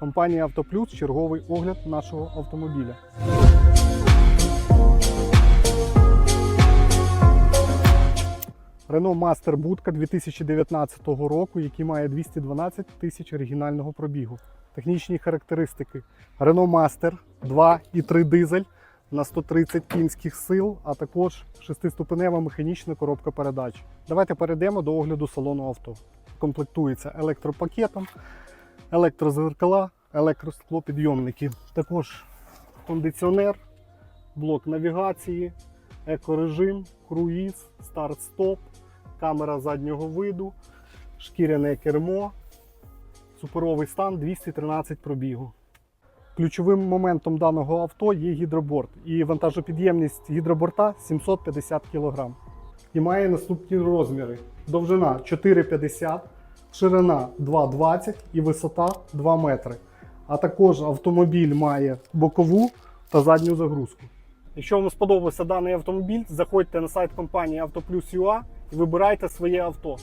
Компанія Автоплюс, черговий огляд нашого автомобіля. Renault Master будка 2019 року, який має 212 тисяч оригінального пробігу. Технічні характеристики: Renault Master 2,3 дизель на 130 кінських сил, а також шестиступенева механічна коробка передач. Давайте перейдемо до огляду салону авто. Комплектується електропакетом, електрозеркала, електросклопідйомники. Також кондиціонер, блок навігації, екорежим, круїз, старт-стоп, камера заднього виду, шкіряне кермо, суперовий стан 213 пробігу. Ключовим моментом даного авто є гідроборт, і вантажопідємність гідроборта 750 кг. І має наступні розміри: довжина 4,50, ширина 2,20 і висота 2 метри. А також автомобіль має бокову та задню загрузку. Якщо вам сподобався даний автомобіль, заходьте на сайт компанії AutoPlus.ua і вибирайте своє авто.